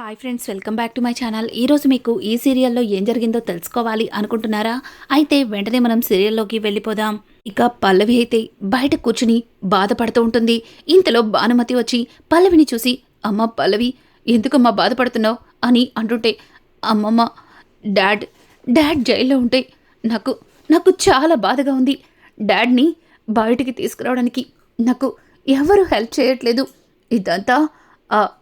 Hi friends welcome back to my channel ఈరోజు మీకు ఈ సీరియల్లో ఏం జరిగిందో తెలుసుకోవాలి అనుకుంటున్నారా? అయితే వెంటనే మనం సీరియల్లోకి వెళ్ళిపోదాం. ఇక పల్లవి అయితే బయట కూర్చుని బాధపడుతూ ఉంటుంది. ఇంతలో భానుమతి వచ్చి పల్లవిని చూసి అమ్మ పల్లవి ఎందుకమ్మా బాధపడుతున్నావు? అని అంటుంటే అమ్మమ్మ డాడ్ డాడ్ జైల్లో ఉంటే నాకు నాకు చాలా బాధగా ఉంది. డాడ్ని బయటికి తీసుకురావడానికి నాకు ఎవరు హెల్ప్ చేయట్లేదు. ఇదంతా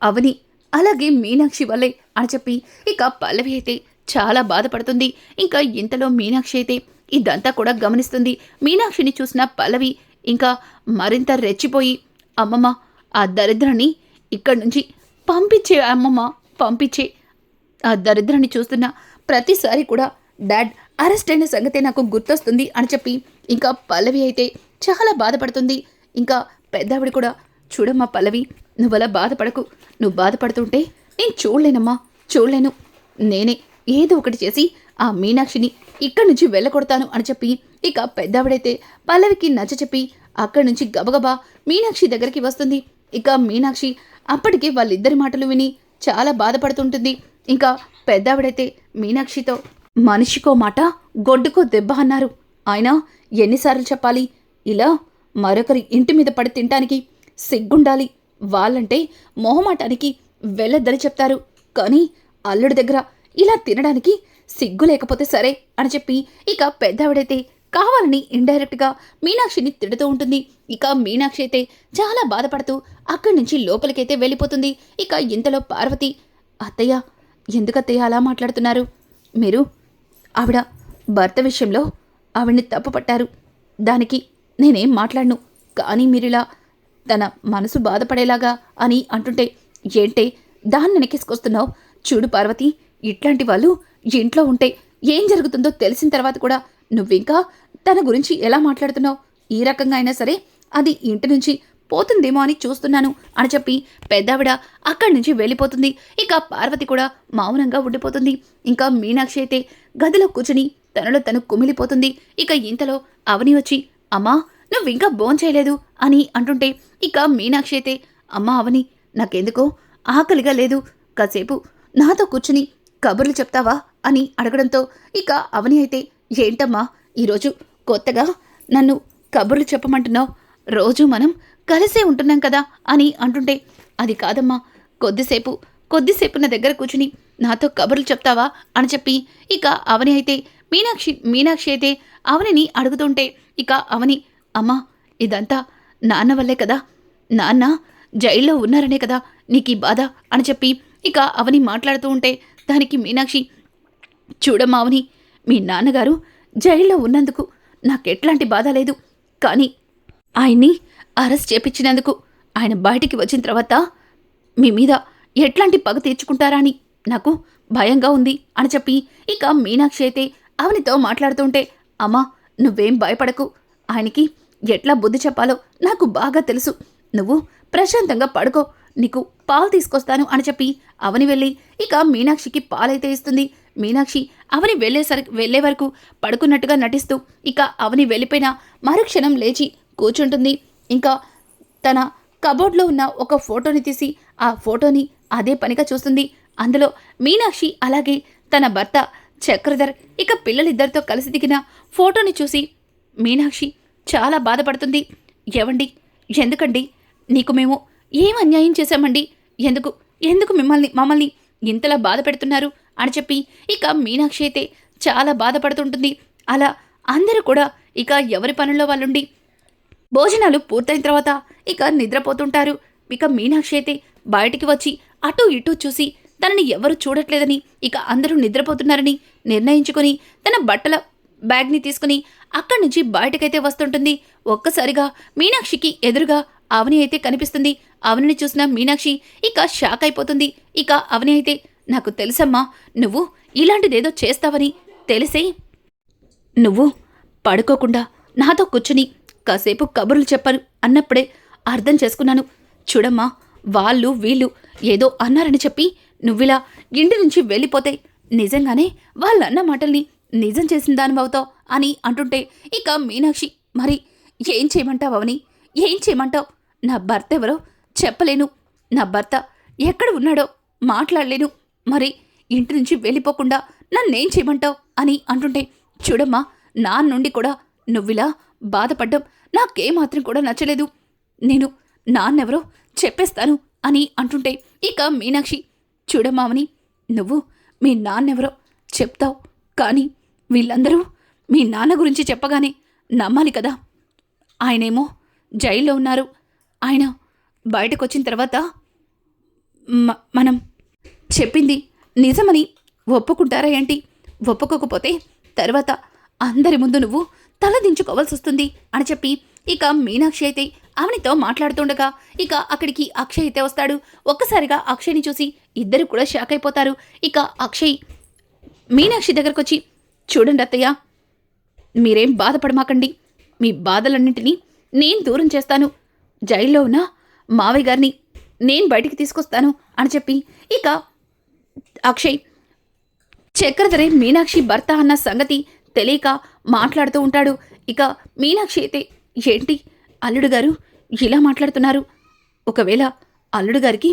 అవని అలాగే మీనాక్షి వల్లే అని చెప్పి ఇక పల్లవి అయితే చాలా బాధపడుతుంది. ఇంకా ఇంతలో మీనాక్షి అయితే ఇదంతా కూడా గమనిస్తుంది. మీనాక్షిని చూసిన పల్లవి ఇంకా మరింత రెచ్చిపోయి అమ్మమ్మ ఆ దరిద్రాన్ని ఇక్కడి నుంచి పంపించే అమ్మమ్మ పంపించే ఆ దరిద్రాన్ని చూస్తున్న ప్రతిసారి కూడా డాడ్ అరెస్ట్ అయిన సంగతే నాకు గుర్తొస్తుంది అని చెప్పి ఇంకా పల్లవి అయితే చాలా బాధపడుతుంది. ఇంకా పెద్దవిడ కూడా చూడమ్మా పల్లవి నువ్వలా బాధపడకు. నువ్వు బాధపడుతుంటే నేను చూడలేనమ్మా. చూడలేను. నేనే ఏదో ఒకటి చేసి ఆ మీనాక్షిని ఇక్కడి నుంచి వెళ్ళకొడతాను అని చెప్పి ఇక పెద్దవిడైతే పల్లవికి నచ్చ చెప్పి అక్కడి నుంచి గబగబా మీనాక్షి దగ్గరికి వస్తుంది. ఇక మీనాక్షి అప్పటికే వాళ్ళిద్దరి మాటలు విని చాలా బాధపడుతుంటుంది. ఇంకా పెద్దావిడైతే మీనాక్షితో మనిషికో మాట గొడ్డుకో దెబ్బ అన్నారు. ఆయన ఎన్నిసార్లు చెప్పాలి? ఇలా మరొకరి ఇంటి మీద పడి తినటానికి సిగ్గుండాలి. వాళ్ళంటే మొహమాటానికి వెళ్ళొద్దని చెప్తారు. కానీ అల్లుడి దగ్గర ఇలా తినడానికి సిగ్గు లేకపోతే సరే అని చెప్పి ఇక పెద్దవిడైతే కావాలని ఇండైరెక్ట్గా మీనాక్షిని తిడుతూ ఉంటుంది. ఇక మీనాక్షి అయితే చాలా బాధపడుతూ అక్కడి నుంచి లోపలికైతే వెళ్ళిపోతుంది. ఇక ఇంతలో పార్వతి అత్తయ్య ఎందుకత్తయ్య అలా మాట్లాడుతున్నారు? మీరు ఆవిడ భర్త విషయంలో ఆవిడ్ని తప్పు పట్టారు. దానికి నేనేం మాట్లాడను. కానీ మీరిలా తన మనసు బాధపడేలాగా అని అంటుంటే ఏంటే దాన్ని వెనకేసుకొస్తున్నావు చూడు పార్వతి ఇట్లాంటి వాళ్ళు ఇంట్లో ఉంటే ఏం జరుగుతుందో తెలిసిన తర్వాత కూడా నువ్వింకా తన గురించి ఎలా మాట్లాడుతున్నావు? ఈ రకంగా అయినా సరే అది ఇంటి నుంచి పోతుందేమో అని చూస్తున్నాను అని చెప్పి పెద్దావిడ అక్కడి నుంచి వెళ్ళిపోతుంది. ఇక పార్వతి కూడా మౌనంగా ఉండిపోతుంది. ఇంకా మీనాక్షి అయితే గదిలో కూర్చుని తనలో తను కుమిలిపోతుంది. ఇక ఇంతలో అవని వచ్చి అమ్మా నువ్వు ఇంకా భోంచేయలేదు అని అంటుంటే ఇక మీనాక్షి అయితే అమ్మా అవని నాకెందుకో? ఆకలిగా లేదు. కాసేపు నాతో కూర్చుని కబుర్లు చెప్తావా? అని అడగడంతో ఇక అవని అయితే ఏంటమ్మా ఈరోజు కొత్తగా నన్ను కబుర్లు చెప్పమంటున్నావు. రోజు మనం కలిసే ఉంటున్నాం కదా? అని అంటుంటే అది కాదమ్మా. కొద్దిసేపు కొద్దిసేపు నా దగ్గర కూర్చుని నాతో కబుర్లు చెప్తావా? అని చెప్పి ఇక అవని అయితే మీనాక్షి మీనాక్షి అయితే అవనిని అడుగుతుంటే ఇక అవని అమ్మా ఇదంతా నాన్న వల్లే కదా. నాన్న జైల్లో ఉన్నారనే కదా నీకు ఈ బాధ అని చెప్పి ఇక అవని మాట్లాడుతూ ఉంటే దానికి మీనాక్షి చూడమ్మా అవని మీ నాన్నగారు జైల్లో ఉన్నందుకు నాకెట్లాంటి బాధ లేదు. కానీ ఆయన్ని అరెస్ట్ చేపించినందుకు ఆయన బయటికి వచ్చిన తర్వాత మీ మీద ఎట్లాంటి పగ తీర్చుకుంటారా అని నాకు భయంగా ఉంది అని చెప్పి ఇక మీనాక్షి అయితే అవనితో మాట్లాడుతుంటే అమ్మా నువ్వేం భయపడకు. ఆయనకి ఎట్లా బుద్ధి చెప్పాలో నాకు బాగా తెలుసు. నువ్వు ప్రశాంతంగా పడుకో. నీకు పాలు తీసుకొస్తాను అని చెప్పి అవని వెళ్ళి ఇక మీనాక్షికి పాలైతే ఇస్తుంది. మీనాక్షి అవని వెళ్ళేసరికి వెళ్ళే వరకు పడుకున్నట్టుగా నటిస్తూ ఇక అవని వెళ్ళిపోయిన మరుక్షణం లేచి కూర్చుంటుంది. ఇంకా తన కబోర్డ్లో ఉన్న ఒక ఫోటోని తీసి ఆ ఫోటోని అదే పనిగా చూస్తుంది. అందులో మీనాక్షి అలాగే తన భర్త చక్రధర్ ఇక పిల్లలిద్దరితో కలిసి దిగిన ఫోటోని చూసి మీనాక్షి చాలా బాధపడుతుంది. ఏవండి? ఎందుకండి? నీకు మేము ఏం అన్యాయం చేశామండి? ఎందుకు? ఎందుకు మిమ్మల్ని మమ్మల్ని ఇంతలా బాధ పెడుతున్నారు? అని చెప్పి ఇక మీనాక్షి అయితే చాలా బాధపడుతుంటుంది. అలా అందరూ కూడా ఇక ఎవరి పనుల్లో వాళ్ళుండి? భోజనాలు పూర్తయిన తర్వాత ఇక నిద్రపోతుంటారు. ఇక మీనాక్షి అయితే బయటికి వచ్చి అటు ఇటు చూసి తనని ఎవరు చూడట్లేదని ఇక అందరూ నిద్రపోతున్నారని నిర్ణయించుకొని తన బట్టల బ్యాగ్ని తీసుకుని అక్కడి నుంచి బయటకైతే వస్తుంటుంది. ఒక్కసారిగా మీనాక్షికి ఎదురుగా అవని అయితే కనిపిస్తుంది. అవనిని చూసిన మీనాక్షి ఇక షాక్ అయిపోతుంది. ఇక అవని అయితే నాకు తెలుసమ్మా నువ్వు ఇలాంటిదేదో చేస్తావని తెలిసే నువ్వు పడుకోకుండా నాతో కూర్చుని కాసేపు కబుర్లు చెప్పను అన్నప్పుడే అర్థం చేసుకున్నాను. చూడమ్మా వాళ్ళు వీళ్ళు ఏదో అన్నారని చెప్పి నువ్విలా ఇంటి నుంచి వెళ్ళిపోతే నిజంగానే వాళ్ళన్న మాటల్ని నిజం చేసిన దానివవుతావు అని అంటుంటే ఇక మీనాక్షి మరి ఏం చేయమంటావు అవని? ఏం చేయమంటావు? నా భర్త ఎవరో చెప్పలేను. నా భర్త ఎక్కడ ఉన్నాడో మాట్లాడలేను. మరి ఇంటి నుంచి వెళ్ళిపోకుండా నన్నేం చేయమంటావు? అని అంటుంటే చూడమ్మా నా నుండి కూడా నువ్విలా బాధపడ్డం నాకేమాత్రం కూడా నచ్చలేదు. నేను నాన్నెవరో చెప్పేస్తాను అని అంటుంటే ఇక మీనాక్షి చూడమ్మామని నువ్వు మీ నాన్నెవరో చెప్తావు. కానీ వీళ్ళందరూ మీ నాన్న గురించి చెప్పగానే నమ్మాలి కదా. ఆయనేమో జైల్లో ఉన్నారు. ఆయన బయటకు వచ్చిన తర్వాత మ- మనం చెప్పింది నిజమని ఒప్పుకుంటారా ఏంటి? ఒప్పుకోకపోతే తర్వాత అందరి ముందు నువ్వు తలదించుకోవాల్సి వస్తుంది అని చెప్పి ఇక మీనాక్షి అయితే ఆమెనితో మాట్లాడుతుండగా ఇక అక్కడికి అక్షయ్ అయితే వస్తాడు. ఒక్కసారిగా అక్షయ్ని చూసి ఇద్దరు కూడా షాక్ అయిపోతారు. ఇక అక్షయ్ మీనాక్షి దగ్గరకు వచ్చి చూడండి అత్తయ్య. మీరేం బాధపడమాకండి. మీ బాధలన్నింటినీ నేను దూరం చేస్తాను. జైల్లో ఉన్న మావయ్య గారిని నేను బయటికి తీసుకొస్తాను అని చెప్పి ఇక అక్షయ్ చక్రధరే మీనాక్షి భర్త అన్న సంగతి తెలియక మాట్లాడుతూ ఉంటాడు. ఇక మీనాక్షి అయితే ఏంటి? అల్లుడు గారు ఇలా మాట్లాడుతున్నారు. ఒకవేళ అల్లుడు గారికి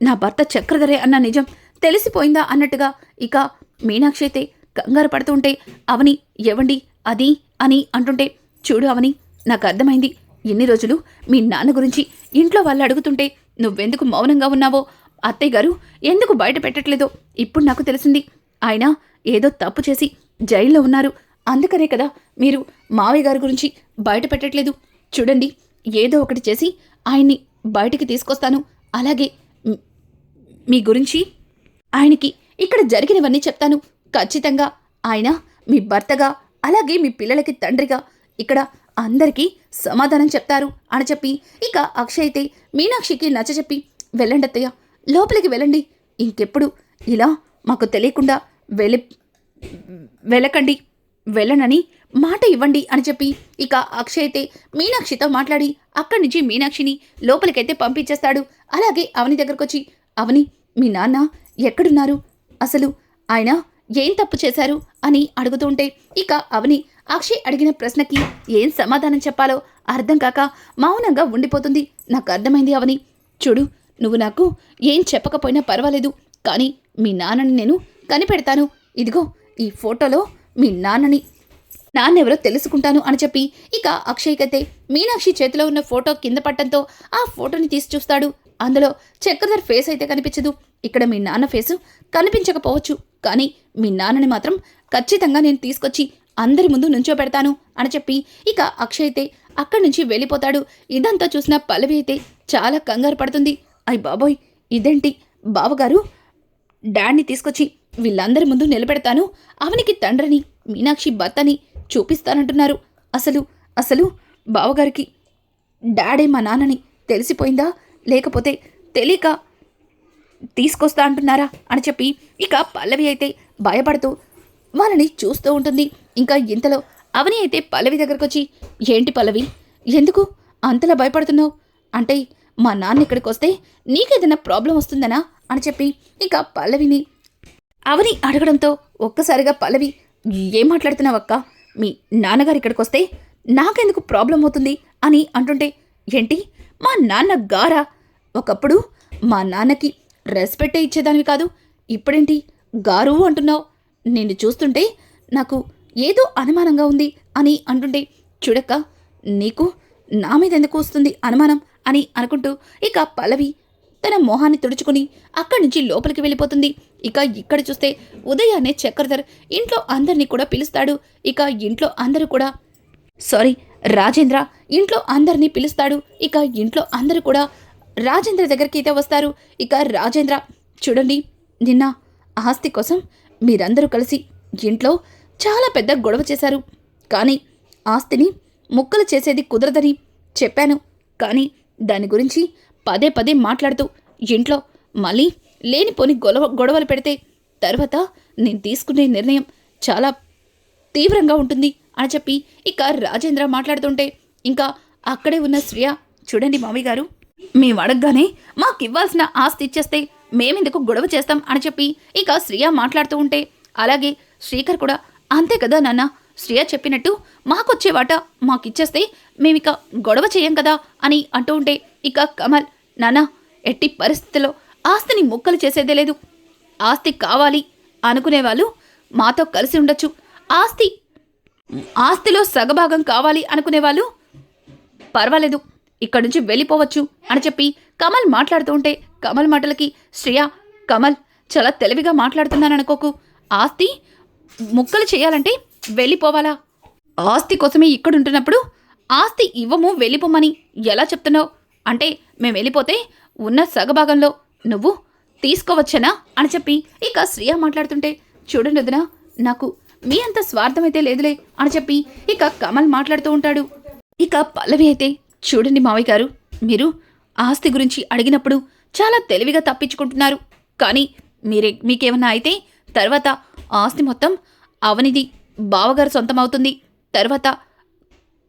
నా భర్త చక్రధరే అన్న నిజం తెలిసిపోయిందా అన్నట్టుగా ఇక మీనాక్షి అయితే కంగారు పడుతుంటే అవని ఎవండి అది అని అంటుంటే చూడు అవని నాకు అర్థమైంది. ఎన్ని రోజులు మీ నాన్న గురించి ఇంట్లో వాళ్ళు అడుగుతుంటే నువ్వెందుకు మౌనంగా ఉన్నావో? అత్తయ్య గారు ఎందుకు బయట పెట్టట్లేదో? ఇప్పుడు నాకు తెలిసింది. ఆయన ఏదో తప్పు చేసి జైల్లో ఉన్నారు. అందుకనే కదా మీరు మావయ్య గారి గురించి బయట పెట్టట్లేదు. చూడండి ఏదో ఒకటి చేసి ఆయన్ని బయటికి తీసుకొస్తాను. అలాగే మీ గురించి ఆయనకి ఇక్కడ జరిగినవన్నీ చెప్తాను. ఖచ్చితంగా. ఆయన మీ భర్తగా అలాగే మీ పిల్లలకి తండ్రిగా. ఇక్కడ అందరికీ సమాధానం చెప్తారు అని చెప్పి ఇక అక్షయ్ అయితే మీనాక్షికి నచ్చచెప్పి వెళ్ళండి అత్తయ్య లోపలికి వెళ్ళండి. ఇంకెప్పుడు ఇలా మాకు తెలియకుండా వెళ్ళి వెళ్ళకండి వెళ్ళనని మాట ఇవ్వండి అని చెప్పి ఇక అక్షయ్ అయితే మీనాక్షితో మాట్లాడి అక్కడి నుంచి మీనాక్షిని లోపలికైతే పంపించేస్తాడు. అలాగే అవని దగ్గరకు వచ్చి అవని మీ నాన్న ఎక్కడున్నారు? అసలు ఆయన ఏం తప్పు చేశారు అని అడుగుతుంటే ఇక అవని అక్షయ్ అడిగిన ప్రశ్నకి ఏం సమాధానం చెప్పాలో అర్థం కాక మౌనంగా ఉండిపోతుంది. నాకు అర్థమైంది అవని. చూడు నువ్వు నాకు ఏం చెప్పకపోయినా పర్వాలేదు కానీ మీ నాన్నని నేను కనిపెడతాను. ఇదిగో ఈ ఫోటోలో మీ నాన్నని. నాన్నెవరో తెలుసుకుంటాను అని చెప్పి ఇక అక్షయ్కైతే మీనాక్షి చేతిలో ఉన్న ఫోటో కింద పట్టడంతో ఆ ఫోటోని తీసి చూస్తాడు. అందులో చక్రధర్ ఫేస్ అయితే కనిపించదు. ఇక్కడ మీ నాన్న ఫేసు కనిపించకపోవచ్చు. కానీ మీ నాన్నని మాత్రం ఖచ్చితంగా నేను తీసుకొచ్చి అందరి ముందు నుంచో పెడతాను అని చెప్పి ఇక అక్షయ్ అయితే అక్కడి నుంచి వెళ్ళిపోతాడు. ఇదంతా చూసిన పల్లవి అయితే చాలా కంగారు పడుతుంది. అయ్ బాబోయ్ ఇదేంటి? బావగారు డాడ్ని తీసుకొచ్చి వీళ్ళందరి ముందు నిలబెడతాను. అవనికి తండ్రిని మీనాక్షి భర్తని చూపిస్తానంటున్నారు. అసలు అసలు బావగారికి డాడే మా నాన్నని తెలిసిపోయిందా? లేకపోతే తెలియక తీసుకొస్తా అంటున్నారా? అని చెప్పి ఇక పల్లవి అయితే భయపడుతూ వాళ్ళని చూస్తూ ఉంటుంది. ఇంకా ఇంతలో అవని అయితే పల్లవి దగ్గరకు వచ్చి ఏంటి పల్లవి ఎందుకు అంతలా భయపడుతున్నావు? అంటే మా నాన్న ఇక్కడికి వస్తే నీకేదైనా ప్రాబ్లం వస్తుందనా? అని చెప్పి ఇక పల్లవిని అవని అడగడంతో ఒక్కసారిగా పల్లవి ఏం మాట్లాడుతున్నావక్క? మీ నాన్నగారు ఇక్కడికి వస్తే నాకెందుకు ప్రాబ్లం అవుతుంది? అని అంటుంటే ఏంటి? మా నాన్న గారా? ఒకప్పుడు మా నాన్నకి రెస్పెక్టే ఇచ్చేదానివి కాదు. ఇప్పుడేంటి? గారు అంటున్నావు. నిన్ను చూస్తుంటే నాకు ఏదో అనుమానంగా ఉంది అని అంటుంటే చూడక్క నీకు నా మీద ఎందుకు వస్తుంది అనుమానం అని అనుకుంటూ ఇక పల్లవి తన మొహాన్ని తుడుచుకుని అక్కడి నుంచి లోపలికి వెళ్ళిపోతుంది. ఇక ఇక్కడ చూస్తే ఉదయాన్నే చక్రధర్ ఇంట్లో అందరినీ కూడా పిలుస్తాడు. ఇక ఇంట్లో అందరూ కూడా సారీ రాజేంద్ర ఇంట్లో అందరినీ పిలుస్తాడు. ఇక ఇంట్లో అందరూ కూడా రాజేంద్ర దగ్గరికి అయితే వస్తారు. ఇక రాజేంద్ర చూడండి నిన్న ఆస్తి కోసం మీరందరూ కలిసి ఇంట్లో చాలా పెద్ద గొడవ చేశారు. కానీ ఆస్తిని ముక్కలు చేసేది కుదరదని చెప్పాను. కానీ దాని గురించి పదే పదే మాట్లాడుతూ ఇంట్లో మళ్ళీ లేనిపోని గొడవ గొడవలు పెడితే తర్వాత నేను తీసుకునే నిర్ణయం చాలా తీవ్రంగా ఉంటుంది అని చెప్పి ఇక రాజేంద్ర మాట్లాడుతుంటే ఇంకా అక్కడే ఉన్న శ్రియ చూడండి మామయ్య గారు మేము అడగగానే మాకు ఇవ్వాల్సిన ఆస్తి ఇచ్చేస్తే మేమెందుకు గొడవ చేస్తాం అని చెప్పి ఇక శ్రియ మాట్లాడుతూ ఉంటే అలాగే శ్రీకర్ కూడా అంతే కదా నాన్న శ్రియ చెప్పినట్టు మాకొచ్చే వాట మాకిచ్చేస్తే మేమిక గొడవ చేయం కదా అని అంటూ ఉంటే ఇక కమల్ నాన్న ఎట్టి పరిస్థితిలో ఆస్తిని ముక్కలు చేసేదే లేదు. ఆస్తి కావాలి అనుకునేవాళ్ళు మాతో కలిసి ఉండొచ్చు. ఆస్తి ఆస్తిలో సగభాగం కావాలి అనుకునేవాళ్ళు పర్వాలేదు ఇక్కడి నుంచి వెళ్ళిపోవచ్చు అని చెప్పి కమల్ మాట్లాడుతూ ఉంటే కమల్ మాటలకి శ్రేయ కమల్ చాలా తెలివిగా మాట్లాడుతున్నాననుకోకు. ఆస్తి ముక్కలు చేయాలంటే వెళ్ళిపోవాలా? ఆస్తి కోసమే ఇక్కడ ఉంటున్నప్పుడు ఆస్తి ఇవ్వము వెళ్ళిపోమని ఎలా చెప్తున్నావు? అంటే మేము వెళ్ళిపోతే ఉన్న సగభాగంలో నువ్వు తీసుకోవచ్చనా అని చెప్పి ఇక శ్రేయ మాట్లాడుతుంటే చూడండి వదినా నాకు మీ అంత స్వార్థమైతే లేదులే అని చెప్పి ఇక కమల్ మాట్లాడుతూ ఉంటాడు. ఇక పల్లవి అయితే చూడండి మావయ్య గారు మీరు ఆస్తి గురించి అడిగినప్పుడు చాలా తెలివిగా తప్పించుకుంటున్నారు. కానీ మీరే మీకేమన్నా అయితే తర్వాత ఆస్తి మొత్తం అవనిది బావగారు సొంతమవుతుంది. తర్వాత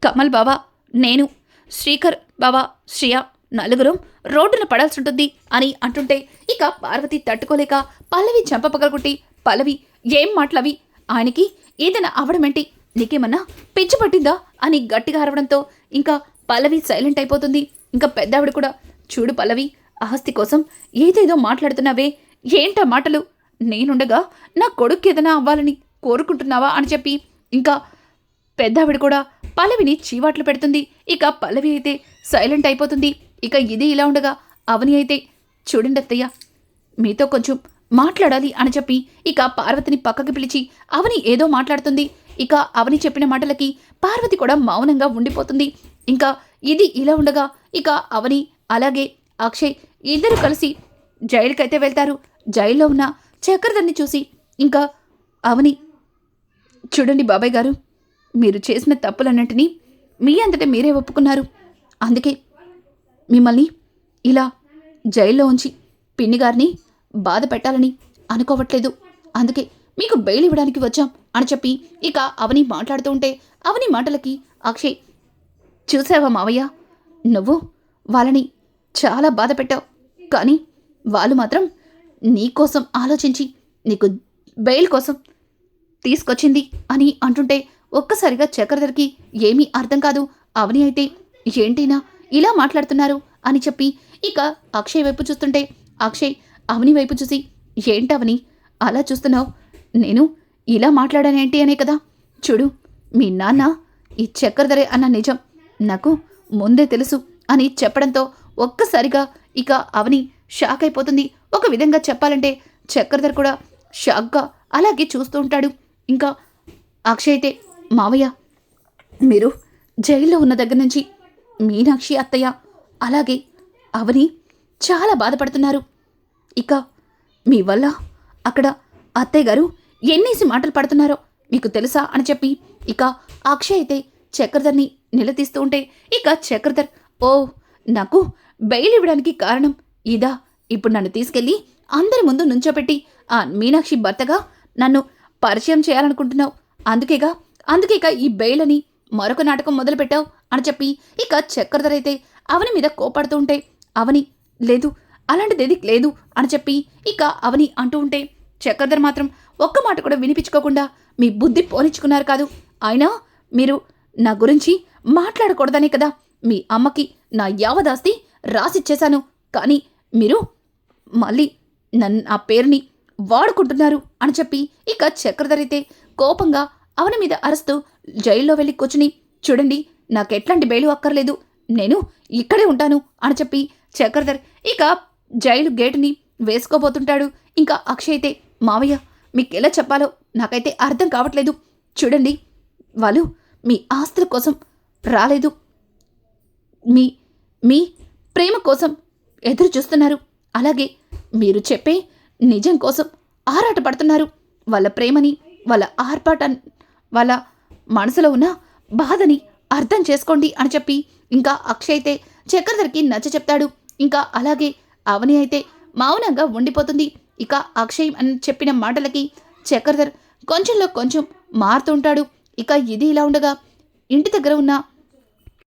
కమల్ బాబా నేను శ్రీకర్ బాబా శ్రియ నలుగురం రోడ్డున పడాల్సి ఉంటుంది అని అంటుంటే ఇక పార్వతి తట్టుకోలేక పల్లవి చెంప పగలగొట్టి పల్లవి ఏం మాటలవి? ఆయనకి ఏదైనా అవడమేంటి? నీకేమన్నా పిచ్చి పట్టిందా? అని గట్టిగా అరవడంతో ఇంకా పల్లవి సైలెంట్ అయిపోతుంది. ఇంకా పెద్దావిడ కూడా చూడు పల్లవి ఆస్తి కోసం ఏదేదో మాట్లాడుతున్నావే? ఏంటా మాటలు? నేనుండగా నా కొడుకు ఏదైనా అవ్వాలని కోరుకుంటున్నావా అని చెప్పి ఇంకా పెద్దావిడ కూడా పల్లవిని చీవాట్లు పెడుతుంది. ఇక పల్లవి అయితే సైలెంట్ అయిపోతుంది. ఇక ఇది ఇలా ఉండగా అవని అయితే చూడండి అత్తయ్య మీతో కొంచెం మాట్లాడాలి అని చెప్పి ఇక పార్వతిని పక్కకి పిలిచి అవని ఏదో మాట్లాడుతుంది. ఇక అవని చెప్పిన మాటలకి పార్వతి కూడా మౌనంగా ఉండిపోతుంది. ఇంకా ఇది ఇలా ఉండగా ఇక అవని అలాగే అక్షయ్ ఇద్దరు కలిసి జైలుకైతే వెళ్తారు. జైల్లో ఉన్న చక్రధర్ని చూసి ఇంకా అవని చూడండి బాబాయ్ గారు మీరు చేసిన తప్పులన్నింటినీ మీ అంతటా మీరే ఒప్పుకున్నారు. అందుకే మిమ్మల్ని ఇలా జైల్లో ఉంచి పిన్ని గారిని బాధ పెట్టాలని అనుకోవట్లేదు. అందుకే మీకు బెయిల్ ఇవ్వడానికి వచ్చాం అని చెప్పి ఇక అవని మాట్లాడుతూ ఉంటే అవని మాటలకి అక్షయ్ చూసావా మావయ్య నువ్వు వాళ్ళని చాలా బాధ పెట్టావు. కానీ వాళ్ళు మాత్రం నీకోసం ఆలోచించి నీకు బెయిల్ కోసం తీసుకొచ్చింది అని అంటుంటే ఒక్కసారిగా చక్రధర్కి ఏమీ అర్థం కాదు. అవని అయితే ఏంటినా ఇలా మాట్లాడుతున్నారు అని చెప్పి ఇక అక్షయ్ వైపు చూస్తుంటే అక్షయ్ అవని వైపు చూసి ఏంటవని అలా చూస్తున్నావు? నేను ఇలా మాట్లాడానేంటి అనే కదా? చూడు మీ నాన్న ఈ చక్రధరే అన్న నిజం నాకు ముందే తెలుసు అని చెప్పడంతో ఒక్కసారిగా ఇక అవని షాక్ అయిపోతుంది. ఒక విధంగా చెప్పాలంటే చక్రధర్ కూడా షాక్గా అలాగే చూస్తూ ఉంటాడు. ఇంకా అక్షయ్ అయితే మావయ్య మీరు జైల్లో ఉన్న దగ్గర నుంచి మీనాక్షి అత్తయ్య అలాగే అవని చాలా బాధపడుతున్నారు. ఇక మీ వల్ల అక్కడ అత్తయ్య గారు ఎన్నేసి మాటలు పడుతున్నారో మీకు తెలుసా? అని చెప్పి ఇక అక్షయ్ అయితే చక్రధర్ని నిలదీస్తూ ఉంటే ఇక చక్రధర్ ఓ నాకు బెయిల్ ఇవ్వడానికి కారణం ఇదా. ఇప్పుడు నన్ను తీసుకెళ్ళి అందరి ముందు నుంచోపెట్టి ఆ మీనాక్షి భర్తగా నన్ను పరిచయం చేయాలనుకుంటున్నావు. అందుకేగా అందుకేగా ఈ బెయిల్ అని మరొక నాటకం మొదలుపెట్టావు అని చెప్పి ఇక చక్రధరైతే అయితే అవని మీద కోపడుతూ ఉంటే అవని లేదు అలాంటిదేది లేదు అని చెప్పి ఇక అవని అంటూ ఉంటే చక్రధర్ మాత్రం ఒక్క మాట కూడా వినిపించుకోకుండా మీ బుద్ధి పోనిచ్చుకున్నారు కాదు. అయినా మీరు నా గురించి మాట్లాడకూడదనే కదా. మీ అమ్మకి నా యావదాస్తి రాసిచ్చేశాను. కానీ మీరు మళ్ళీ నన్ను ఆ పేరుని వాడుకుంటున్నారు అని చెప్పి ఇక చక్రధర్ అయితే కోపంగా అవని మీద అరుస్తూ జైల్లో వెళ్ళి కూర్చుని చూడండి నాకెట్లాంటి బెయిలు అక్కర్లేదు. నేను ఇక్కడే ఉంటాను అని చెప్పి చక్రధర్ ఇక జైలు గేటుని వేసుకోబోతుంటాడు. ఇంకా అక్షయ్ అయితే మావయ్య మీకు ఎలా చెప్పాలో నాకైతే అర్థం కావట్లేదు. చూడండి వాళ్ళు మీ ఆస్తుల కోసం రాలేదు. మీ మీ ప్రేమ కోసం ఎదురు చూస్తున్నారు. అలాగే మీరు చెప్పే నిజం కోసం ఆరాటపడుతున్నారు వాళ్ళ ప్రేమని వాళ్ళ ఆర్పాట వాళ్ళ మనసులో ఉన్న బాధని అర్థం చేసుకోండి అని చెప్పి ఇంకా అక్షయ్ అయితే చక్రధర్కి నచ్చ చెప్తాడు. ఇంకా అలాగే అవని అయితే మౌనంగా ఉండిపోతుంది. ఇక అక్షయ్ అని చెప్పిన మాటలకి చక్రధర్ కొంచెంలో కొంచెం మారుతుంటాడు ఇక ఇది ఇలా ఉండగా ఇంటి దగ్గర ఉన్న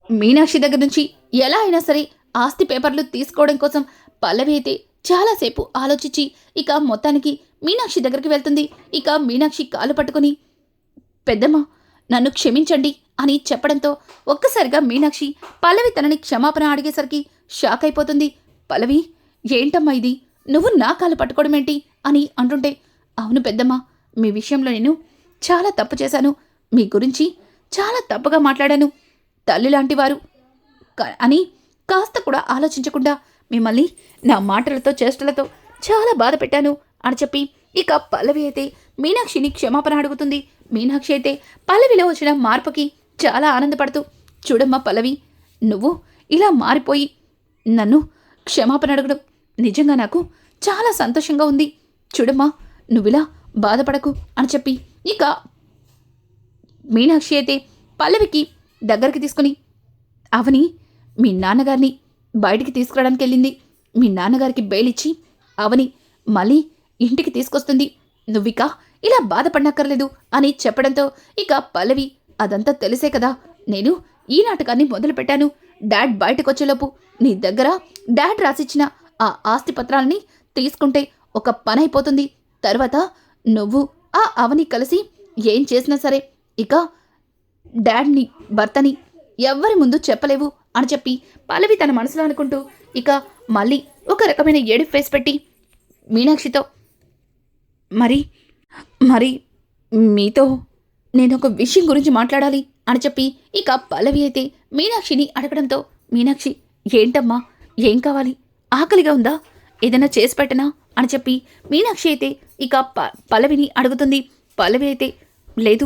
మీనాక్షి దగ్గర నుంచి ఎలా అయినా సరే ఆస్తి పేపర్లు తీసుకోవడం కోసం పల్లవి అయితే చాలాసేపు ఆలోచించి ఇక మొత్తానికి మీనాక్షి దగ్గరికి వెళ్తుంది. ఇక మీనాక్షి కాలు పట్టుకుని పెద్దమ్మ నన్ను క్షమించండి అని చెప్పడంతో ఒక్కసారిగా మీనాక్షి పల్లవి తనని క్షమాపణ అడిగేసరికి షాక్ అయిపోతుంది. పల్లవి ఏంటమ్మా ఇది? నువ్వు నా కాలు పట్టుకోవడం ఏంటి? అని అంటుంటే అవును పెద్దమ్మ మీ విషయంలో నేను చాలా తప్పు చేశాను. మీ గురించి చాలా తప్పుగా మాట్లాడాను. తల్లి లాంటి వారు అని కాస్త కూడా ఆలోచించకుండా మిమ్మల్ని నా మాటలతో చేష్టలతో చాలా బాధ పెట్టాను అని చెప్పి ఇక పల్లవి అయితే మీనాక్షిని క్షమాపణ అడుగుతుంది. మీనాక్షి అయితే పల్లవిలో వచ్చిన మార్పుకి చాలా ఆనందపడుతూ చూడమ్మా పల్లవి నువ్వు ఇలా మారిపోయి నన్ను క్షమాపణ అడగడం నిజంగా నాకు చాలా సంతోషంగా ఉంది. చూడమ్మా నువ్విలా బాధపడకు అని చెప్పి ఇక మీనాక్షి అయితే పల్లవికి దగ్గరికి తీసుకుని అవని మీ నాన్నగారిని బయటికి తీసుకురావడానికి వెళ్ళింది మీ నాన్నగారికి బెయిలిచ్చి అవని మళ్ళీ ఇంటికి తీసుకొస్తుంది. నువ్విక ఇలా బాధపడనక్కర్లేదు అని చెప్పడంతో ఇక పల్లవి అదంతా తెలిసే కదా. నేను ఈ నాటకాన్ని మొదలుపెట్టాను. డాడ్ బయటకు వచ్చేలోపు నీ దగ్గర డాడ్ రాసిచ్చిన ఆ ఆస్తి పత్రాలని తీసుకుంటే ఒక పని అయిపోతుంది. తర్వాత నువ్వు ఆ అవని కలిసి ఏం చేసినా సరే ఇక డాడ్ని భర్తని ఎవ్వరి ముందు చెప్పలేవు. అని చెప్పి పల్లవి తన మనసులో అనుకుంటూ ఇక మళ్ళీ ఒక రకమైన ఏడు ఫేస్ పెట్టి మీనాక్షితో మరి మరి మీతో నేను ఒక విషయం గురించి మాట్లాడాలి అని చెప్పి ఇక పల్లవి అయితే మీనాక్షిని అడగడంతో మీనాక్షి ఏంటమ్మా? ఏం కావాలి? ఆకలిగా ఉందా? ఏదైనా చేసి పెట్టనా? అని చెప్పి మీనాక్షి అయితే ఇక ప పల్లవిని అడుగుతుంది. పల్లవి అయితే లేదు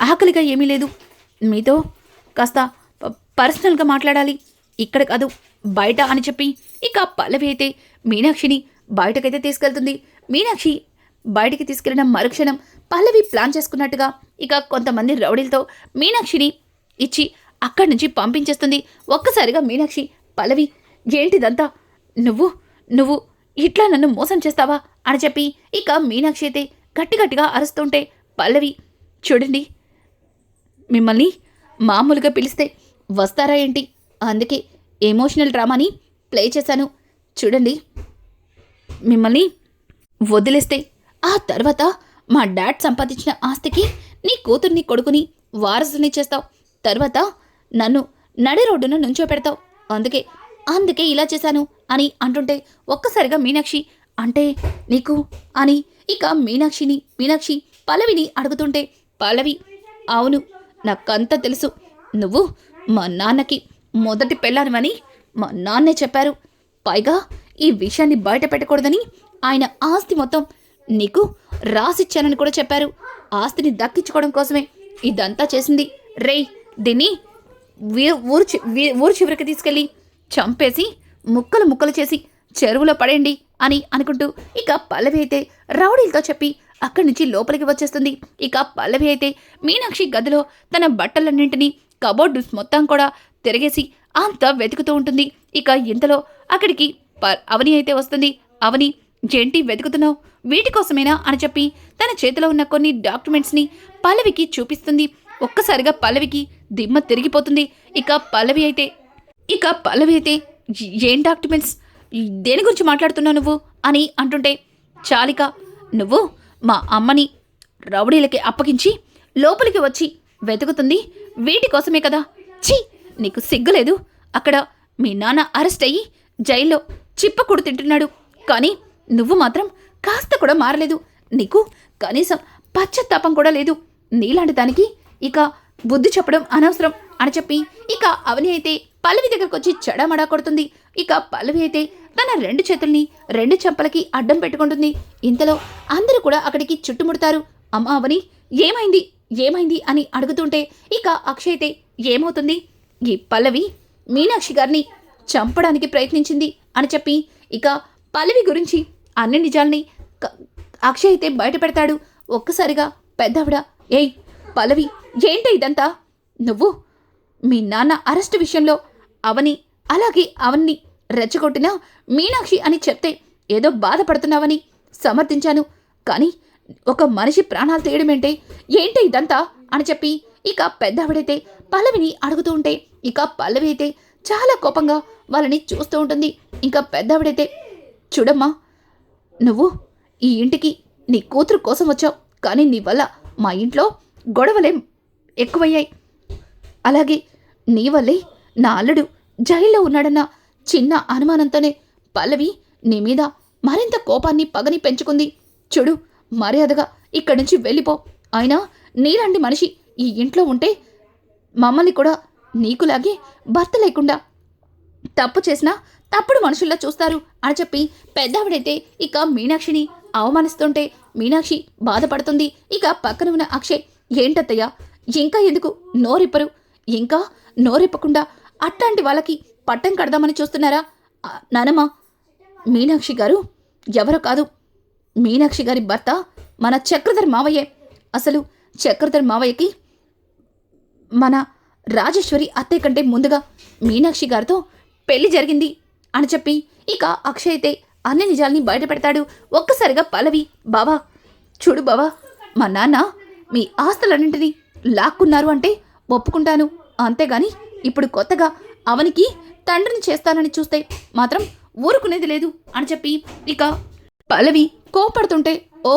ఆకలిగా ఏమీ లేదు. మీతో కాస్త పర్సనల్గా మాట్లాడాలి. ఇక్కడ కాదు బయట అని చెప్పి ఇక పల్లవి అయితే మీనాక్షిని బయటకైతే తీసుకెళ్తుంది. మీనాక్షి బయటికి తీసుకెళ్ళిన మరుక్షణం పల్లవి ప్లాన్ చేసుకున్నట్టుగా ఇక కొంతమంది రౌడీలతో మీనాక్షిని ఇచ్చి అక్కడి నుంచి పంపించేస్తుంది. ఒక్కసారిగా మీనాక్షి పల్లవి ఏంటిదంతా? నువ్వు నువ్వు ఇట్లా నన్ను మోసం చేస్తావా? అని చెప్పి ఇక మీనాక్షి అయితే గట్టి గట్టిగా అరుస్తుంటే పల్లవి చూడండి మిమ్మల్ని మామూలుగా పిలిస్తే వస్తారా ఏంటి? అందుకే ఎమోషనల్ డ్రామాని ప్లే చేశాను. చూడండి. మిమ్మల్ని వదిలేస్తే ఆ తర్వాత మా డాడ్ సంపాదించిన ఆస్తికి నీ కూతుర్ని కొడుకుని వారసుని చేస్తావు. తర్వాత నన్ను నడి రోడ్డున నుంచో పెడతావు. అందుకే అందుకే ఇలా చేశాను అని అంటుంటే ఒక్కసారిగా మీనాక్షి అంటే నీకు అని ఇక మీనాక్షిని మీనాక్షి పల్లవిని అడుగుతుంటే పల్లవి అవును నాకంతా తెలుసు. నువ్వు మా నాన్నకి మొదటి పెళ్ళానివని మా నాన్నే చెప్పారు. పైగా ఈ విషయాన్ని బయట పెట్టకూడదని ఆయన ఆస్తి మొత్తం నీకు రాసిచ్చానని కూడా చెప్పారు. ఆస్తిని దక్కించుకోవడం కోసమే ఇదంతా చేసింది. రేయ్ దీన్ని ఊరు చి- వీ- ఊరు చివరికి తీసుకెళ్ళి చంపేసి ముక్కలు ముక్కలు చేసి చెరువులో పడేయండి అని అనుకుంటూ ఇక పల్లవి అయితే రౌడీలతో చెప్పి అక్కడి నుంచి లోపలికి వచ్చేస్తుంది. ఇక పల్లవి అయితే మీనాక్షి గదిలో తన బట్టలన్నింటినీ కబోర్డ్స్ మొత్తం కూడా తిరిగేసి అంతా వెతుకుతూ ఉంటుంది. ఇక ఇంతలో అక్కడికి ప- అవని అయితే వస్తుంది. అవని ఏంటి వెతుకుతున్నావు? వీటి కోసమేనా? అని చెప్పి తన చేతిలో ఉన్న కొన్ని డాక్యుమెంట్స్ని పల్లవికి చూపిస్తుంది. ఒక్కసారిగా పల్లవికి దిమ్మ తిరిగిపోతుంది. ఇక పల్లవి అయితే ఇక పల్లవి అయితే ఏం డాక్యుమెంట్స్? దేని గురించి మాట్లాడుతున్నావు నువ్వు? అని అంటుంటే చాలిక నువ్వు మా అమ్మని రౌడీలకి అప్పగించి లోపలికి వచ్చి వెతుకుతుంది. వీటి కోసమే కదా? ఛీ నీకు సిగ్గులేదు. అక్కడ మీ నాన్న అరెస్ట్ అయ్యి జైల్లో చిప్పకుడు తింటున్నాడు. కానీ నువ్వు మాత్రం కాస్త కూడా మారలేదు. నీకు కనీసం పశ్చాత్తాపం కూడా లేదు. నీలాంటి దానికి ఇక బుద్ధి చెప్పడం అనవసరం అని చెప్పి ఇక అవని అయితే పల్లవి దగ్గరకు వచ్చి చెడమడా కొడుతుంది. ఇక పల్లవి అయితే తన రెండు చేతుల్ని రెండు చెంపలకి అడ్డం పెట్టుకుంటుంది. ఇంతలో అందరూ కూడా అక్కడికి చుట్టుముడతారు. అమ్మ అవని ఏమైంది? ఏమైంది అని అడుగుతుంటే ఇక అక్షయ్ అయితే ఏమవుతుంది? ఈ పల్లవి మీనాక్షి గారిని చంపడానికి ప్రయత్నించింది అని చెప్పి ఇక పల్లవి గురించి అన్ని నిజాల్ని క- అక్షయ్ అయితే బయటపెడతాడు ఒక్కసారిగా పెద్దవిడ ఏయ్ పల్లవి ఏంటి ఇదంతా? నువ్వు మీ నాన్న అరెస్ట్ విషయంలో అవని అలాగే అవన్ని రెచ్చగొట్టిన మీనాక్షి అని చెప్తే ఏదో బాధపడుతున్నావని సమర్థించాను. కానీ ఒక మనిషి ప్రాణాలు తీయడమేంటే ఏంటి ఇదంతా? అని చెప్పి ఇక పెద్దవిడైతే పల్లవిని అడుగుతూ ఉంటే ఇక పల్లవి అయితే చాలా కోపంగా వాళ్ళని చూస్తూ ఉంటుంది. ఇంకా పెద్దవిడైతే చూడమ్మా నువ్వు ఈ ఇంటికి నీ కూతురు కోసం వచ్చావు. కానీ నీ వల్ల మా ఇంట్లో గొడవలే ఎక్కువయ్యాయి. అలాగే నీ వల్లే నా అల్లుడు జైల్లో ఉన్నాడన్న చిన్న అనుమానంతోనే పల్లవి నీ మీద మరింత కోపాన్ని పగని పెంచుకుంది. చూడు మర్యాదగా ఇక్కడి నుంచి వెళ్ళిపో. అయినా నీలాంటి మనిషి ఈ ఇంట్లో ఉంటే మమ్మల్ని కూడా నీకులాగే భర్త లేకుండా తప్పు చేసినా తప్పుడు మనుషుల్లో చూస్తారు అని చెప్పి పెద్దావిడైతే ఇక మీనాక్షిని అవమానిస్తుంటే మీనాక్షి బాధపడుతుంది. ఇక పక్కన ఉన్న అక్షయ్ ఏంటత్తయ్య ఇంకా ఎందుకు నోరిప్పరు? ఇంకా నోరిప్పకుండా అట్లాంటి వాళ్ళకి పట్టం కడదామని చూస్తున్నారా? ఆ, నానమ్మ మీనాక్షి గారు ఎవరో కాదు మీనాక్షి గారి భర్త మన చక్రధర్ మావయ్యే. అసలు చక్రధర్ మావయ్యకి మన రాజేశ్వరి అత్తయ్య కంటే ముందుగా మీనాక్షి గారితో పెళ్ళి జరిగింది అని చెప్పి ఇక అక్షయ్ అయితే అన్ని నిజాల్ని బయటపెడతాడు ఒక్కసారిగా పలవి బావా చూడు బావా మా నాన్న మీ ఆస్తులన్నింటినీ లాక్కున్నారు అంటే ఒప్పుకుంటాను. అంతేగాని ఇప్పుడు కొత్తగా అవనికి తండ్రిని చేస్తానని చూస్తే మాత్రం ఊరుకునేది లేదు అని చెప్పి ఇక పల్లవి కోపడుతుంటే ఓ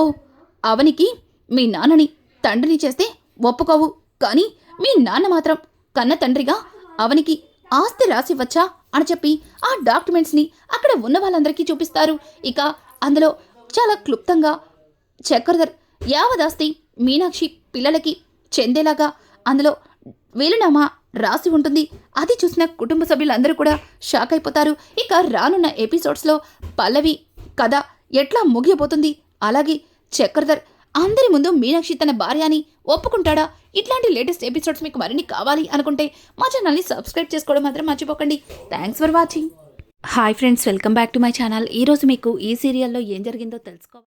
అవనికి మీ నాన్నని తండ్రిని చేస్తే ఒప్పుకోవు. కానీ మీ నాన్న మాత్రం కన్న తండ్రిగా అవనికి ఆస్తి రాసి వచ్చా అని చెప్పి ఆ డాక్యుమెంట్స్ని అక్కడ ఉన్న వాళ్ళందరికీ చూపిస్తారు. ఇక అందులో చాలా క్లుప్తంగా చక్రధర్ యావదాస్తి మీనాక్షి పిల్లలకి చెందేలాగా అందులో వీలునామా రాసి ఉంటుంది. అది చూసిన కుటుంబ సభ్యులందరూ కూడా షాక్ అయిపోతారు. ఇక రానున్న ఎపిసోడ్స్లో పల్లవి కథ ఎట్లా ముగియబోతుంది? అలాగే చక్రధర్ అందరి ముందు మీనాక్షి తన భార్య అని ఒప్పుకుంటాడా? ఇట్లాంటి లేటెస్ట్ ఎపిసోడ్స్ మీకు మరిన్ని కావాలి అనుకుంటే మా ఛానల్ని సబ్స్క్రైబ్ చేసుకోవడం మాత్రం మర్చిపోకండి. Thanks for watching hi friends welcome back to my channel ఈరోజు మీకు ఈ సీరియల్లో ఏం జరిగిందో తెలుసుకో